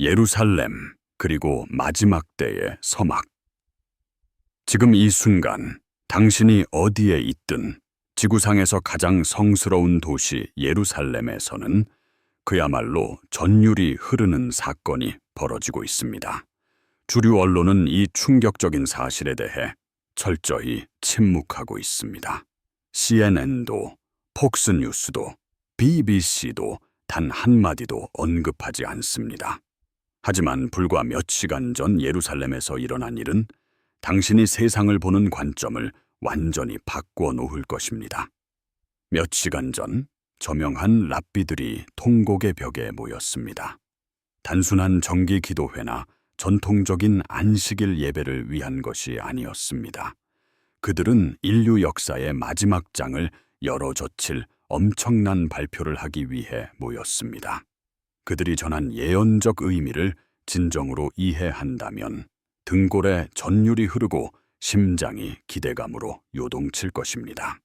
예루살렘, 그리고 마지막 때의 서막. 지금 이 순간 당신이 어디에 있든 지구상에서 가장 성스러운 도시 예루살렘에서는 그야말로 전율이 흐르는 사건이 벌어지고 있습니다. 주류 언론은 이 충격적인 사실에 대해 철저히 침묵하고 있습니다. CNN도, 폭스뉴스도, BBC도 단 한마디도 언급하지 않습니다. 하지만 불과 몇 시간 전 예루살렘에서 일어난 일은 당신이 세상을 보는 관점을 완전히 바꾸어 놓을 것입니다. 몇 시간 전 저명한 랍비들이 통곡의 벽에 모였습니다. 단순한 정기 기도회나 전통적인 안식일 예배를 위한 것이 아니었습니다. 그들은 인류 역사의 마지막 장을 열어젖힐 엄청난 발표를 하기 위해 모였습니다. 그들이 전한 예언적 의미를 진정으로 이해한다면 등골에 전율이 흐르고 심장이 기대감으로 요동칠 것입니다.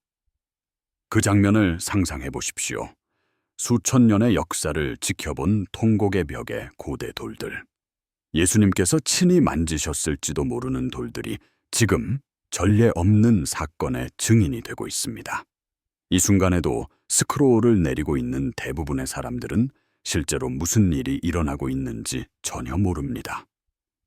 그 장면을 상상해 보십시오. 수천 년의 역사를 지켜본 통곡의 벽의 고대 돌들. 예수님께서 친히 만지셨을지도 모르는 돌들이 지금 전례 없는 사건의 증인이 되고 있습니다. 이 순간에도 스크롤을 내리고 있는 대부분의 사람들은 실제로 무슨 일이 일어나고 있는지 전혀 모릅니다.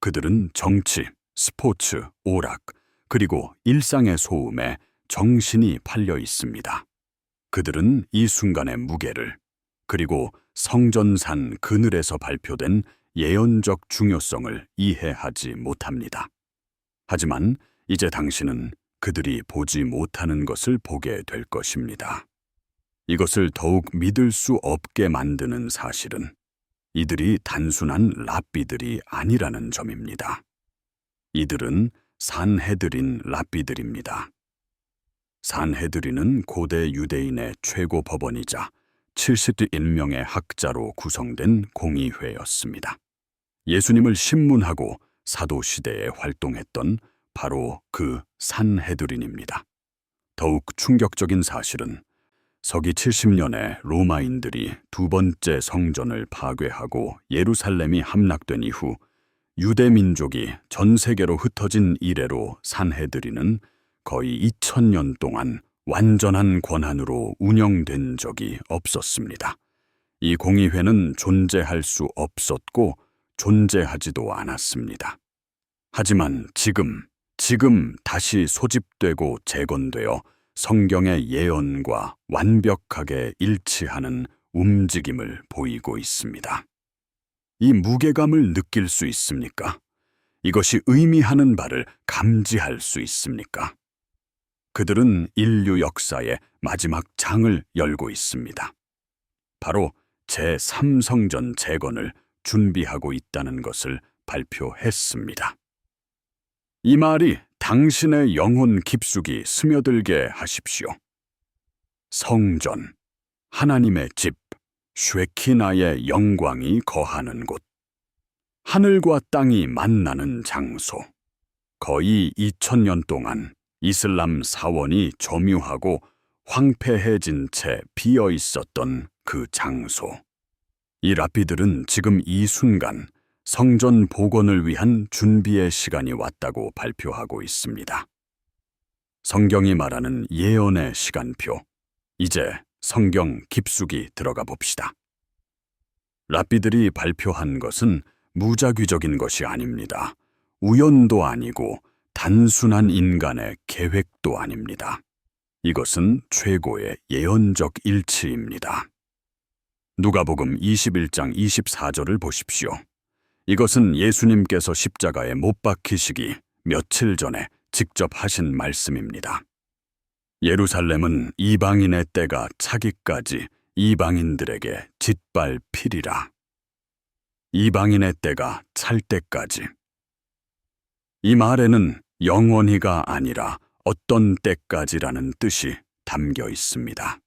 그들은 정치, 스포츠, 오락, 그리고 일상의 소음에 정신이 팔려 있습니다. 그들은 이 순간의 무게를, 그리고 성전산 그늘에서 발표된 예언적 중요성을 이해하지 못합니다. 하지만 이제 당신은 그들이 보지 못하는 것을 보게 될 것입니다. 이것을 더욱 믿을 수 없게 만드는 사실은 이들이 단순한 랍비들이 아니라는 점입니다. 이들은 산헤드린 랍비들입니다. 산헤드린은 고대 유대인의 최고 법원이자 71명의 학자로 구성된 공의회였습니다. 예수님을 신문하고 사도 시대에 활동했던 바로 그 산헤드린입니다. 더욱 충격적인 사실은 서기 70년에 로마인들이 두 번째 성전을 파괴하고 예루살렘이 함락된 이후 유대 민족이 전 세계로 흩어진 이래로 산헤드린은 거의 2000년 동안 완전한 권한으로 운영된 적이 없었습니다. 이 공의회는 존재할 수 없었고 존재하지도 않았습니다. 하지만 지금, 지금 다시 소집되고 재건되어 성경의 예언과 완벽하게 일치하는 움직임을 보이고 있습니다. 이 무게감을 느낄 수 있습니까? 이것이 의미하는 바를 감지할 수 있습니까? 그들은 인류 역사의 마지막 장을 열고 있습니다. 바로 제3성전 재건을 준비하고 있다는 것을 발표했습니다. 이 말이 당신의 영혼 깊숙이 스며들게 하십시오. 성전, 하나님의 집, 쉐키나의 영광이 거하는 곳, 하늘과 땅이 만나는 장소, 거의 2000년 동안 이슬람 사원이 점유하고 황폐해진 채 비어 있었던 그 장소. 이 라피들은 지금 이 순간 성전 복원을 위한 준비의 시간이 왔다고 발표하고 있습니다. 성경이 말하는 예언의 시간표. 이제 성경 깊숙이 들어가 봅시다. 라피들이 발표한 것은 무작위적인 것이 아닙니다. 우연도 아니고 단순한 인간의 계획도 아닙니다. 이것은 최고의 예언적 일치입니다. 누가복음 21장 24절을 보십시오. 이것은 예수님께서 십자가에 못 박히시기 며칠 전에 직접 하신 말씀입니다. 예루살렘은 이방인의 때가 차기까지 이방인들에게 짓밟히리라. 이방인의 때가 찰 때까지. 이 말에는 영원히가 아니라 어떤 때까지라는 뜻이 담겨 있습니다.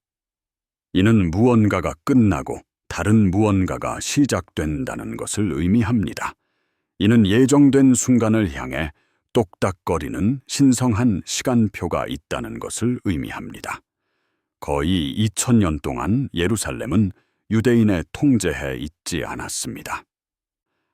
이는 무언가가 끝나고 다른 무언가가 시작된다는 것을 의미합니다. 이는 예정된 순간을 향해 똑딱거리는 신성한 시간표가 있다는 것을 의미합니다. 거의 2000년 동안 예루살렘은 유대인의 통제해 있지 않았습니다.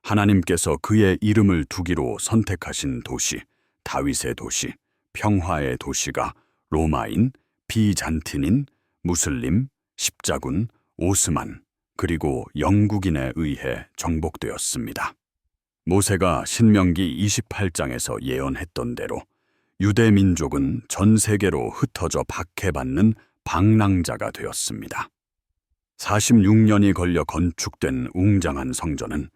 하나님께서 그의 이름을 두기로 선택하신 도시, 다윗의 도시, 평화의 도시가 로마인, 비잔틴인, 무슬림, 십자군, 오스만, 그리고 영국인에 의해 정복되었습니다. 모세가 신명기 28장에서 예언했던 대로 유대 민족은 전 세계로 흩어져 박해받는 방랑자가 되었습니다. 46년이 걸려 건축된 웅장한 성전은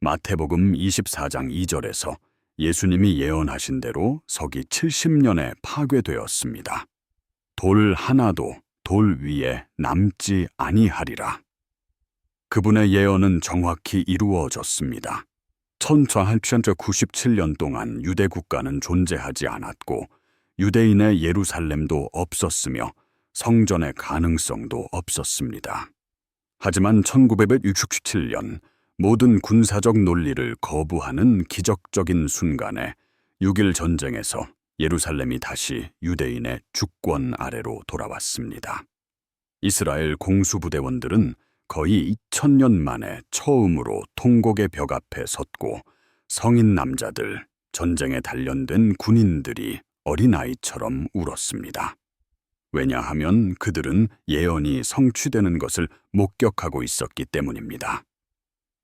마태복음 24장 2절에서 예수님이 예언하신 대로 서기 70년에 파괴되었습니다. 돌 하나도 돌 위에 남지 아니하리라. 그분의 예언은 정확히 이루어졌습니다. 1897년 동안 유대 국가는 존재하지 않았고 유대인의 예루살렘도 없었으며 성전의 가능성도 없었습니다. 하지만 1967년 모든 군사적 논리를 거부하는 기적적인 순간에 6일 전쟁에서 예루살렘이 다시 유대인의 주권 아래로 돌아왔습니다. 이스라엘 공수부대원들은 거의 2000년 만에 처음으로 통곡의 벽 앞에 섰고 성인 남자들, 전쟁에 단련된 군인들이 어린아이처럼 울었습니다. 왜냐하면 그들은 예언이 성취되는 것을 목격하고 있었기 때문입니다.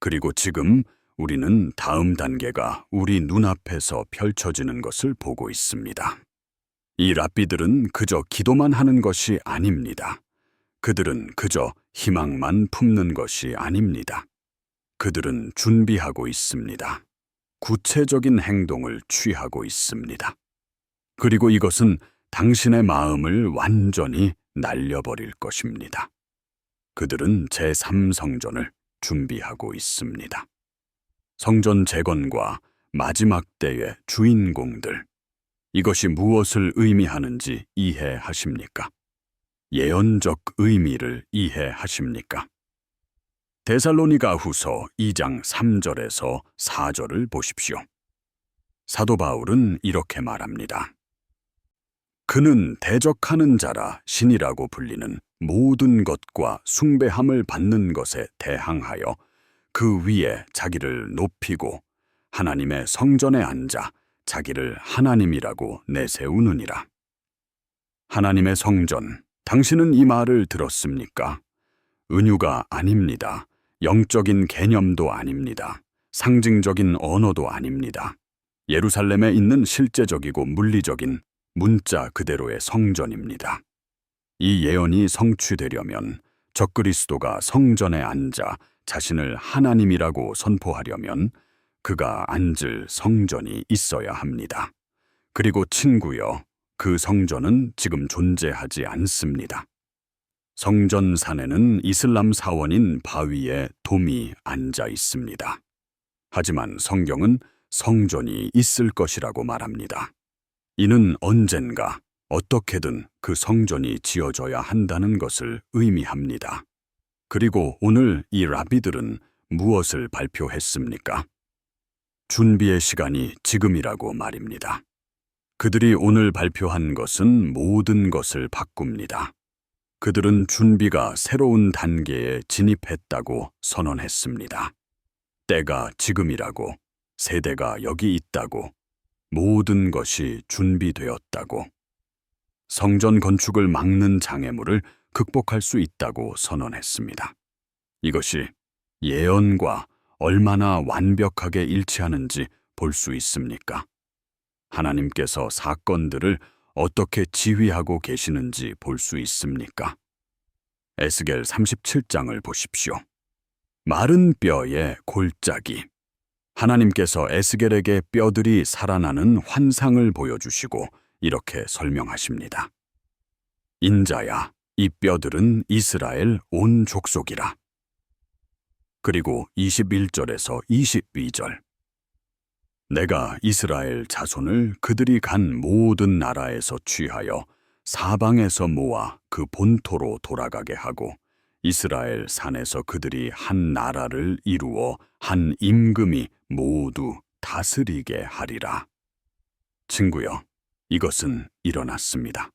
그리고 지금 우리는 다음 단계가 우리 눈앞에서 펼쳐지는 것을 보고 있습니다. 이 랍비들은 그저 기도만 하는 것이 아닙니다. 그들은 그저 희망만 품는 것이 아닙니다. 그들은 준비하고 있습니다. 구체적인 행동을 취하고 있습니다. 그리고 이것은 당신의 마음을 완전히 날려버릴 것입니다. 그들은 제3성전을 준비하고 있습니다. 성전 재건과 마지막 때의 주인공들. 이것이 무엇을 의미하는지 이해하십니까? 예언적 의미를 이해하십니까? 데살로니가 후서 2장 3절에서 4절을 보십시오. 사도 바울은 이렇게 말합니다. 그는 대적하는 자라 신이라고 불리는 모든 것과 숭배함을 받는 것에 대항하여 그 위에 자기를 높이고 하나님의 성전에 앉아 자기를 하나님이라고 내세우느니라. 하나님의 성전, 당신은 이 말을 들었습니까? 은유가 아닙니다. 영적인 개념도 아닙니다. 상징적인 언어도 아닙니다. 예루살렘에 있는 실제적이고 물리적인 문자 그대로의 성전입니다. 이 예언이 성취되려면 적그리스도가 성전에 앉아 자신을 하나님이라고 선포하려면 그가 앉을 성전이 있어야 합니다. 그리고 친구여, 그 성전은 지금 존재하지 않습니다. 성전 산에는 이슬람 사원인 바위에 돔이 앉아 있습니다. 하지만 성경은 성전이 있을 것이라고 말합니다. 이는 언젠가 어떻게든 그 성전이 지어져야 한다는 것을 의미합니다. 그리고 오늘 이 라비들은 무엇을 발표했습니까? 준비의 시간이 지금이라고 말입니다. 그들이 오늘 발표한 것은 모든 것을 바꿉니다. 그들은 준비가 새로운 단계에 진입했다고 선언했습니다. 때가 지금이라고, 세대가 여기 있다고, 모든 것이 준비되었다고, 성전 건축을 막는 장애물을 극복할 수 있다고 선언했습니다. 이것이 예언과 얼마나 완벽하게 일치하는지 볼 수 있습니까? 하나님께서 사건들을 어떻게 지휘하고 계시는지 볼 수 있습니까? 에스겔 37장을 보십시오. 마른 뼈에 골짜기. 하나님께서 에스겔에게 뼈들이 살아나는 환상을 보여주시고 이렇게 설명하십니다. 인자야, 이 뼈들은 이스라엘 온 족속이라. 그리고 21절에서 22절. 내가 이스라엘 자손을 그들이 간 모든 나라에서 취하여 사방에서 모아 그 본토로 돌아가게 하고 이스라엘 산에서 그들이 한 나라를 이루어 한 임금이 모두 다스리게 하리라. 친구여, 이것은 일어났습니다.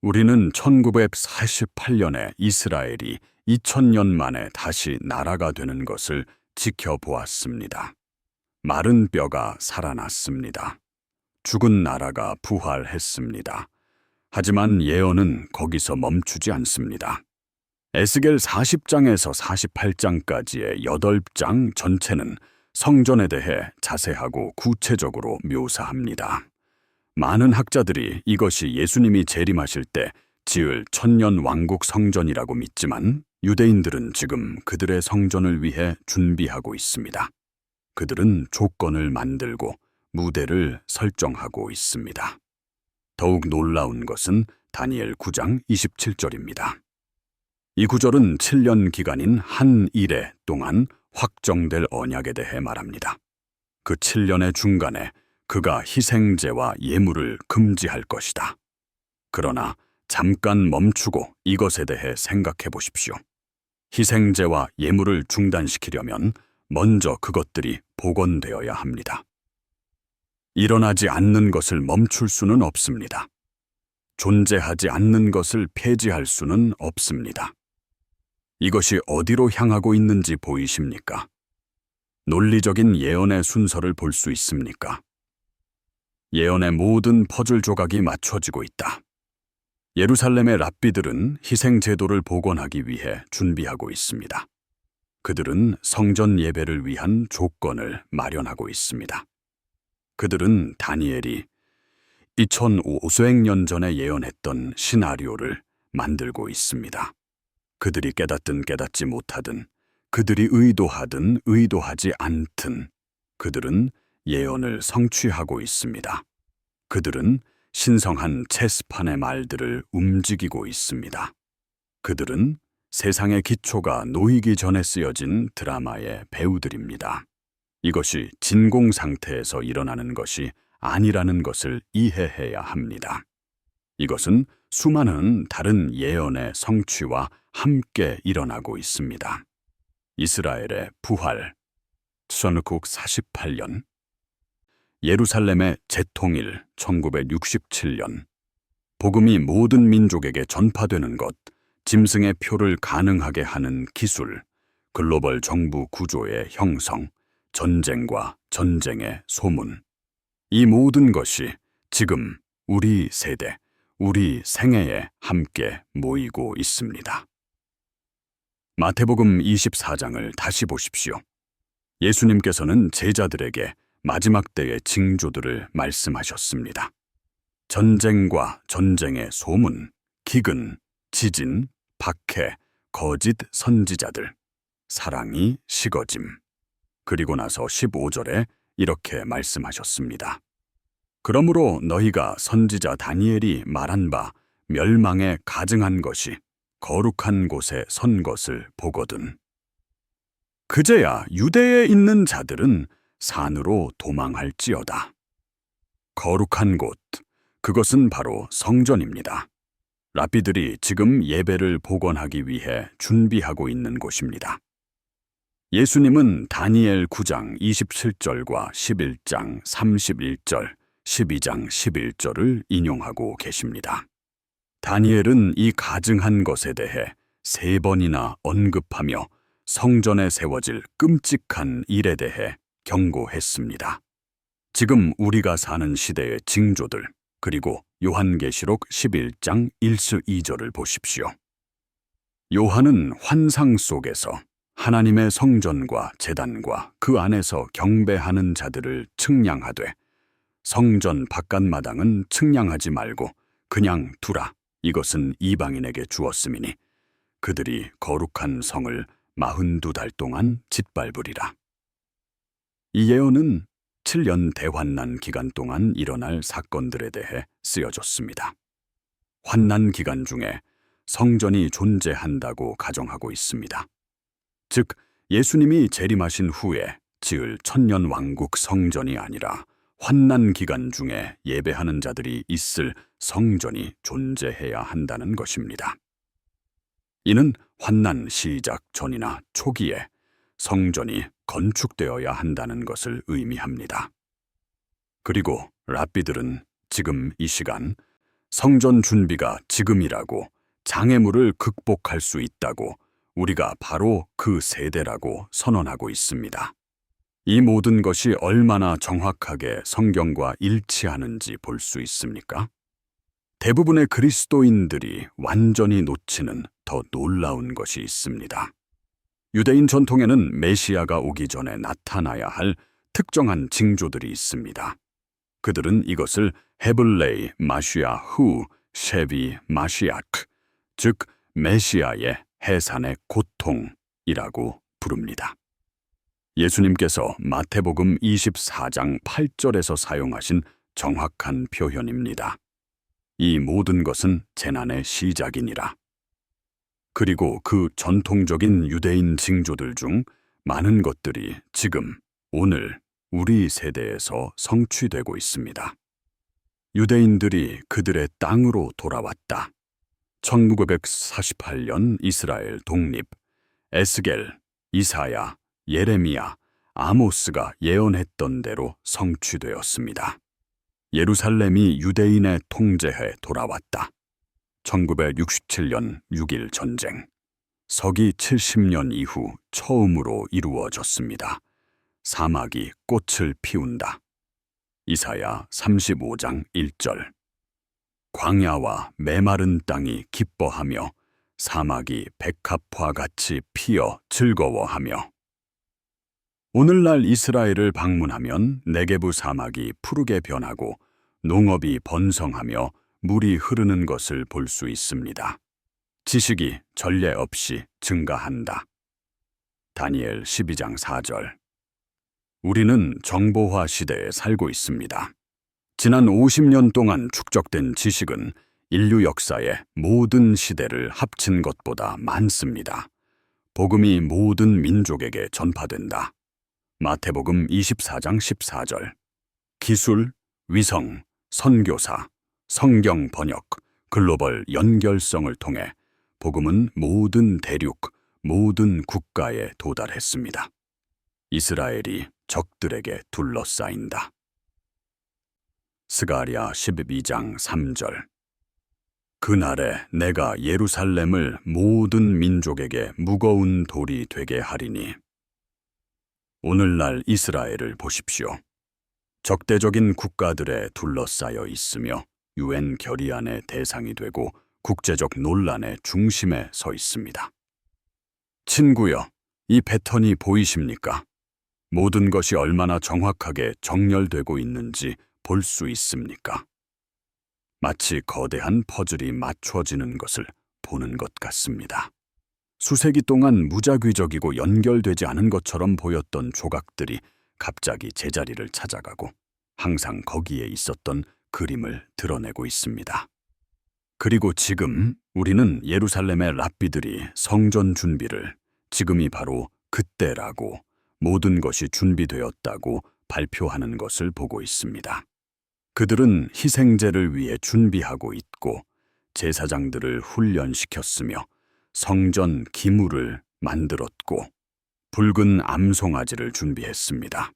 우리는 1948년에 이스라엘이 2000년 만에 다시 나라가 되는 것을 지켜보았습니다. 마른 뼈가 살아났습니다. 죽은 나라가 부활했습니다. 하지만 예언은 거기서 멈추지 않습니다. 에스겔 40장에서 48장까지의 8장 전체는 성전에 대해 자세하고 구체적으로 묘사합니다. 많은 학자들이 이것이 예수님이 재림하실 때 지을 천년 왕국 성전이라고 믿지만 유대인들은 지금 그들의 성전을 위해 준비하고 있습니다. 그들은 조건을 만들고 무대를 설정하고 있습니다. 더욱 놀라운 것은 다니엘 9장 27절입니다. 이 구절은 7년 기간인 한 일해 동안 확정될 언약에 대해 말합니다. 그 7년의 중간에 그가 희생제와 예물을 금지할 것이다. 그러나 잠깐 멈추고 이것에 대해 생각해 보십시오. 희생제와 예물을 중단시키려면 먼저 그것들이 복원되어야 합니다. 일어나지 않는 것을 멈출 수는 없습니다. 존재하지 않는 것을 폐지할 수는 없습니다. 이것이 어디로 향하고 있는지 보이십니까? 논리적인 예언의 순서를 볼 수 있습니까? 예언의 모든 퍼즐 조각이 맞춰지고 있다. 예루살렘의 랍비들은 희생 제도를 복원하기 위해 준비하고 있습니다. 그들은 성전 예배를 위한 조건을 마련하고 있습니다. 그들은 다니엘이 2005수행년 전에 예언했던 시나리오를 만들고 있습니다. 그들이 깨닫든 깨닫지 못하든 그들이 의도하든 의도하지 않든 그들은 예언을 성취하고 있습니다. 그들은 신성한 체스판의 말들을 움직이고 있습니다. 그들은 세상의 기초가 놓이기 전에 쓰여진 드라마의 배우들입니다. 이것이 진공 상태에서 일어나는 것이 아니라는 것을 이해해야 합니다. 이것은 수많은 다른 예언의 성취와 함께 일어나고 있습니다. 이스라엘의 부활, 선국 48년, 예루살렘의 재통일 1967년, 복음이 모든 민족에게 전파되는 것, 짐승의 표를 가능하게 하는 기술, 글로벌 정부 구조의 형성, 전쟁과 전쟁의 소문. 이 모든 것이 지금 우리 세대, 우리 생애에 함께 모이고 있습니다. 마태복음 24장을 다시 보십시오. 예수님께서는 제자들에게 마지막 때의 징조들을 말씀하셨습니다. 전쟁과 전쟁의 소문, 기근, 지진, 박해, 거짓 선지자들, 사랑이 식어짐. 그리고 나서 15절에 이렇게 말씀하셨습니다. 그러므로 너희가 선지자 다니엘이 말한 바 멸망에 가증한 것이 거룩한 곳에 선 것을 보거든. 그제야 유대에 있는 자들은 산으로 도망할지어다. 거룩한 곳, 그것은 바로 성전입니다. 라피들이 지금 예배를 복원하기 위해 준비하고 있는 곳입니다. 예수님은 다니엘 9장 27절과 11장 31절, 12장 11절을 인용하고 계십니다. 다니엘은 이 가증한 것에 대해 세 번이나 언급하며 성전에 세워질 끔찍한 일에 대해 경고했습니다. 지금 우리가 사는 시대의 징조들, 그리고 요한계시록 11장 1수 2절을 보십시오. 요한은 환상 속에서 하나님의 성전과 재단과 그 안에서 경배하는 자들을 측량하되 성전 바깥마당은 측량하지 말고 그냥 두라. 이것은 이방인에게 주었음이니 그들이 거룩한 성을 마흔두 달 동안 짓밟으리라. 이 예언은 7년 대환난 기간 동안 일어날 사건들에 대해 쓰여졌습니다. 환난 기간 중에 성전이 존재한다고 가정하고 있습니다. 즉, 예수님이 재림하신 후에 지을 천년 왕국 성전이 아니라 환난 기간 중에 예배하는 자들이 있을 성전이 존재해야 한다는 것입니다. 이는 환난 시작 전이나 초기에 성전이 건축되어야 한다는 것을 의미합니다. 그리고 랍비들은 지금 이 시간 성전 준비가 지금이라고 장애물을 극복할 수 있다고 우리가 바로 그 세대라고 선언하고 있습니다. 이 모든 것이 얼마나 정확하게 성경과 일치하는지 볼 수 있습니까? 대부분의 그리스도인들이 완전히 놓치는 더 놀라운 것이 있습니다. 유대인 전통에는 메시아가 오기 전에 나타나야 할 특정한 징조들이 있습니다. 그들은 이것을 헤블레이 마시아 후 셰비 마시아크, 즉 메시아의 해산의 고통이라고 부릅니다. 예수님께서 마태복음 24장 8절에서 사용하신 정확한 표현입니다. 이 모든 것은 재난의 시작이니라. 그리고 그 전통적인 유대인 징조들 중 많은 것들이 지금 오늘 우리 세대에서 성취되고 있습니다. 유대인들이 그들의 땅으로 돌아왔다. 1948년 이스라엘 독립, 에스겔, 이사야, 예레미야, 아모스가 예언했던 대로 성취되었습니다. 예루살렘이 유대인의 통제해 돌아왔다. 1967년 6일 전쟁. 서기 70년 이후 처음으로 이루어졌습니다. 사막이 꽃을 피운다. 이사야 35장 1절. 광야와 메마른 땅이 기뻐하며 사막이 백합화 같이 피어 즐거워하며 오늘날 이스라엘을 방문하면 네게부 사막이 푸르게 변하고 농업이 번성하며 물이 흐르는 것을 볼 수 있습니다. 지식이 전례 없이 증가한다. 다니엘 12장 4절 우리는 정보화 시대에 살고 있습니다. 지난 50년 동안 축적된 지식은 인류 역사의 모든 시대를 합친 것보다 많습니다. 복음이 모든 민족에게 전파된다. 마태복음 24장 14절. 기술, 위성, 선교사, 성경 번역, 글로벌 연결성을 통해 복음은 모든 대륙, 모든 국가에 도달했습니다. 이스라엘이 적들에게 둘러싸인다. 스가랴 12장 3절 그날에 내가 예루살렘을 모든 민족에게 무거운 돌이 되게 하리니 오늘날 이스라엘을 보십시오. 적대적인 국가들에 둘러싸여 있으며 유엔 결의안의 대상이 되고 국제적 논란의 중심에 서 있습니다. 친구여, 이 패턴이 보이십니까? 모든 것이 얼마나 정확하게 정렬되고 있는지 볼 수 있습니까? 마치 거대한 퍼즐이 맞춰지는 것을 보는 것 같습니다. 수세기 동안 무작위적이고 연결되지 않은 것처럼 보였던 조각들이 갑자기 제자리를 찾아가고 항상 거기에 있었던 그림을 드러내고 있습니다. 그리고 지금 우리는 예루살렘의 랍비들이 성전 준비를 지금이 바로 그때라고 모든 것이 준비되었다고 발표하는 것을 보고 있습니다. 그들은 희생제를 위해 준비하고 있고 제사장들을 훈련시켰으며 성전 기물을 만들었고 붉은 암송아지를 준비했습니다.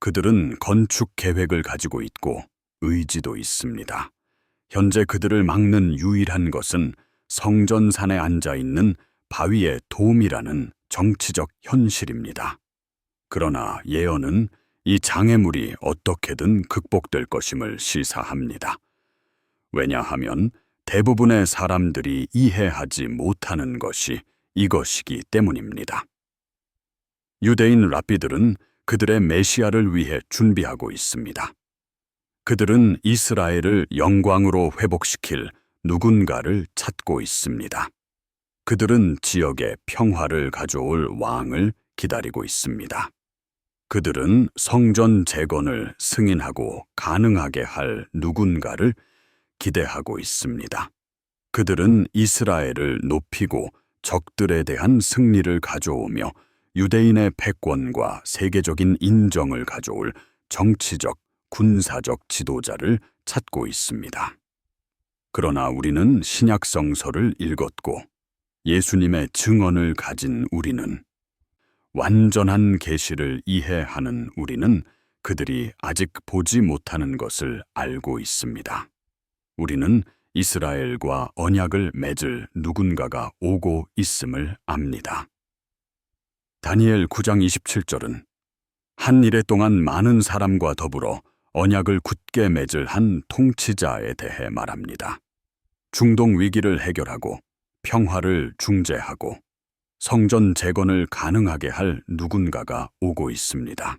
그들은 건축 계획을 가지고 있고 의지도 있습니다. 현재 그들을 막는 유일한 것은 성전산에 앉아 있는 바위의 도움이라는 정치적 현실입니다. 그러나 예언은 이 장애물이 어떻게든 극복될 것임을 시사합니다. 왜냐하면 대부분의 사람들이 이해하지 못하는 것이 이것이기 때문입니다. 유대인 랍비들은 그들의 메시아를 위해 준비하고 있습니다. 그들은 이스라엘을 영광으로 회복시킬 누군가를 찾고 있습니다. 그들은 지역에 평화를 가져올 왕을 기다리고 있습니다. 그들은 성전 재건을 승인하고 가능하게 할 누군가를 기대하고 있습니다. 그들은 이스라엘을 높이고 적들에 대한 승리를 가져오며 유대인의 패권과 세계적인 인정을 가져올 정치적, 군사적 지도자를 찾고 있습니다. 그러나 우리는 신약 성서를 읽었고 예수님의 증언을 가진 우리는 완전한 계시를 이해하는 우리는 그들이 아직 보지 못하는 것을 알고 있습니다. 우리는 이스라엘과 언약을 맺을 누군가가 오고 있음을 압니다. 다니엘 9장 27절은 한 일에 동안 많은 사람과 더불어 언약을 굳게 맺을 한 통치자에 대해 말합니다. 중동 위기를 해결하고 평화를 중재하고 성전 재건을 가능하게 할 누군가가 오고 있습니다.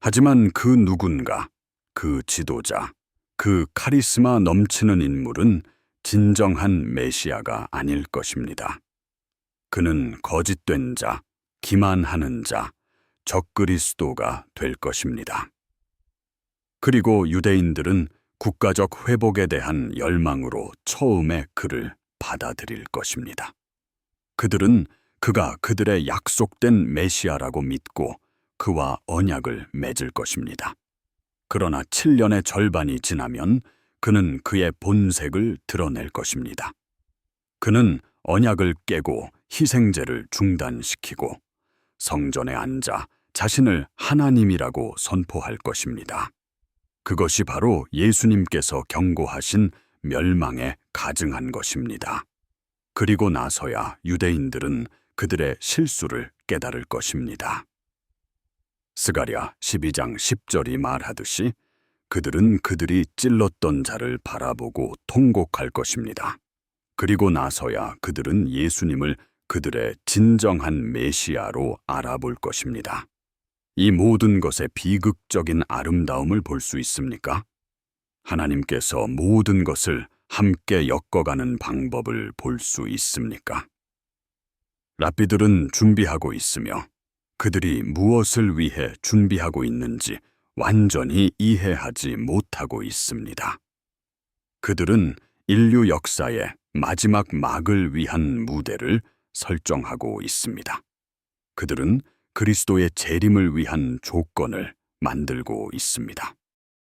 하지만 그 누군가, 그 지도자, 그 카리스마 넘치는 인물은 진정한 메시아가 아닐 것입니다. 그는 거짓된 자, 기만하는 자, 적그리스도가 될 것입니다. 그리고 유대인들은 국가적 회복에 대한 열망으로 처음에 그를 받아들일 것입니다. 그들은 그가 그들의 약속된 메시아라고 믿고 그와 언약을 맺을 것입니다. 그러나 7년의 절반이 지나면 그는 그의 본색을 드러낼 것입니다. 그는 언약을 깨고 희생제를 중단시키고 성전에 앉아 자신을 하나님이라고 선포할 것입니다. 그것이 바로 예수님께서 경고하신 멸망에 가증한 것입니다. 그리고 나서야 유대인들은 그들의 실수를 깨달을 것입니다. 스가랴 12장 10절이 말하듯이 그들은 그들이 찔렀던 자를 바라보고 통곡할 것입니다. 그리고 나서야 그들은 예수님을 그들의 진정한 메시아로 알아볼 것입니다. 이 모든 것의 비극적인 아름다움을 볼 수 있습니까? 하나님께서 모든 것을 함께 엮어가는 방법을 볼 수 있습니까? 랍비들은 준비하고 있으며 그들이 무엇을 위해 준비하고 있는지 완전히 이해하지 못하고 있습니다. 그들은 인류 역사의 마지막 막을 위한 무대를 설정하고 있습니다. 그들은 그리스도의 재림을 위한 조건을 만들고 있습니다.